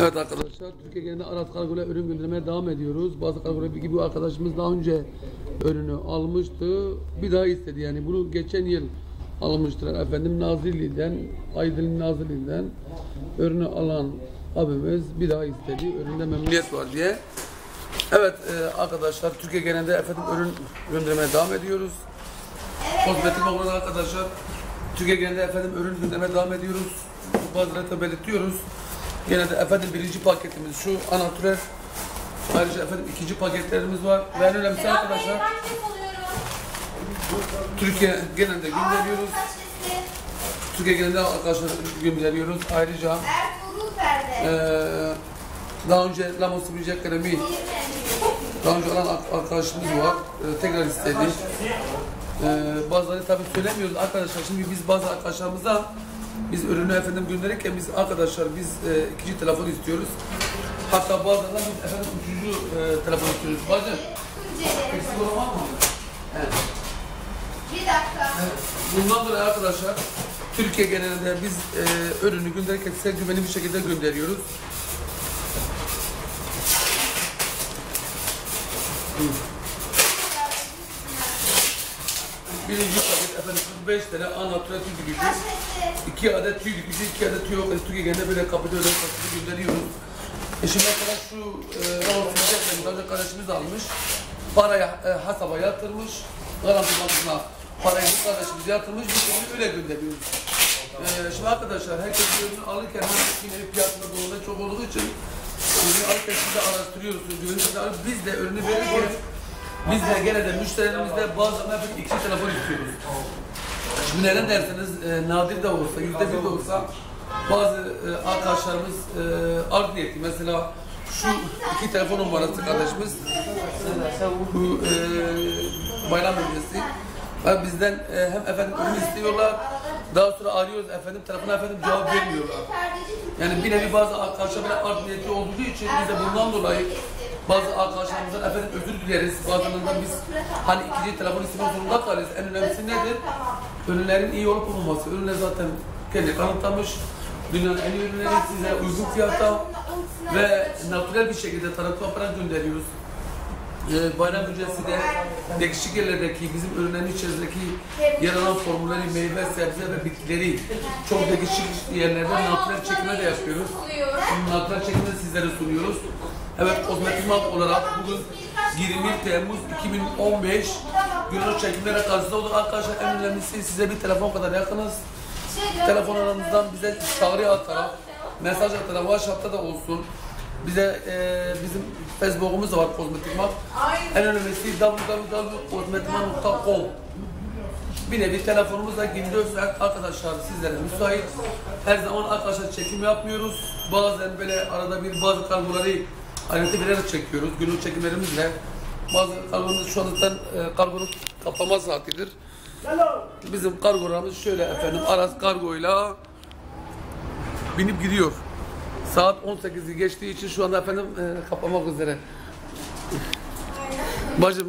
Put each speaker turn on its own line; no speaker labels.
Evet arkadaşlar Türkiye genelinde Aras Kargo'yla ürün göndermeye devam ediyoruz. Bazı kargolar gibi arkadaşımız daha önce ürünü almıştı. Bir daha istedi yani bunu geçen yıl almıştır efendim Nazilli'den, Aydın Nazilli'den ürünü alan abimiz bir daha istedi. Üründe memnuniyet var diye. Evet e, arkadaşlar Türkiye genelinde efendim ürün göndermeye devam ediyoruz. Kozmetik olarak arkadaşlar Türkiye genelinde efendim ürün göndermeye devam ediyoruz. Bazıları da belirtiyoruz. Gene de efendim birinci paketimiz şu anatüler. Ayrıca efendim ikinci paketlerimiz var. Ve en önemlisi arkadaşlar
Ben.
Türkiye genelinde gönderiyoruz. Türkiye genelinde arkadaşlar gönderiyoruz. Ayrıca
Ertuğrul Perde.
eee daha önce Lamo Sivilce Kremi daha önce alan ar- arkadaşımız var. Eee, tekrar istedi. Eee bazıları tabii söylemiyoruz arkadaşlar. Şimdi biz bazı arkadaşlarımıza biz ürünü efendim gönderirken biz arkadaşlar biz eee, ikinci telefon istiyoruz. Hatta bazen de biz efendim üçüncü eee, telefon istiyoruz. Bacım eksik olan var mı? Evet.
Bir dakika.
Bundan dolayı arkadaşlar Türkiye genelinde biz eee ürünü gönderirken size güvenli bir şekilde gönderiyoruz. Birinci paket efendim 45 tane anlatıyor tüy
sesli?
2 adet tüy gücü, 2 adet tüy yok. Türkiye genelinde böyle kapıda ödeme paketi gönderiyoruz. E şimdi mesela şu e, rahatsızlık efendim daha önce kardeşimiz almış. Paraya e, hasaba yatırmış. Garanti bankasına parayı bu kardeşimiz yatırmış. Biz onu öyle gönderiyoruz. E, şimdi arkadaşlar herkes ürünü alırken hani yine fiyatında dolma çok olduğu için ürünü alırken siz de araştırıyorsunuz. Alıp biz de ürünü verirken biz de gene de müşterilerimizde bazen hep iki telefon istiyoruz. Şimdi neden derseniz e, nadir de olsa, yüzde bir de olsa bazı e, arkadaşlarımız e, art niyetli. Mesela şu iki telefon numarası kardeşimiz bu e, bayram öncesi ve bizden e, hem efendim ürün istiyorlar daha sonra arıyoruz efendim telefona efendim cevap vermiyorlar. Yani bir nevi bazı arkadaşlar böyle art niyetli olduğu için biz de bundan dolayı bazı arkadaşlarımızdan efendim özür dileriz. Bazen biz hani ikinci telefon istemek zorunda kalırız. En önemlisi nedir? Ürünlerin iyi olup olmaması. Ürünler zaten kendi kanıtlamış. Dünyanın en iyi ürünleri size uygun fiyatta ve natürel bir şekilde tanıtım yaparak gönderiyoruz. Ee, bayram öncesi de değişik yerlerdeki bizim ürünlerin içerisindeki yer alan formülleri, meyve, sebze ve bitkileri çok değişik yerlerde natürel çekime de yapıyoruz. Natürel çekimi de sizlere sunuyoruz. Evet, kozmetik olarak bugün 21 Temmuz 2015 günlük çekimlere karşısında. Arkadaşlar en önemlisi size bir telefon kadar yakınız. Telefon aranızdan bize çağrı atarak, mesaj atarak, WhatsApp'ta da olsun. Bize e, bizim Facebook'umuz var Kozmetik Mark. En önemlisi www.kozmetikmark.com Bir nevi telefonumuzda 24 saat arkadaşlar sizlere müsait. Her zaman arkadaşlar çekim yapmıyoruz. Bazen böyle arada bir bazı kargoları ayrıntı vererek çekiyoruz. Günlük çekimlerimizle. Bazı kargomuz şu anda e, kargonun kaplama saatidir. Bizim kargolarımız şöyle efendim Aras kargoyla binip gidiyor. Saat 18'i geçtiği için şu anda efendim e, kapamak üzere. Bacım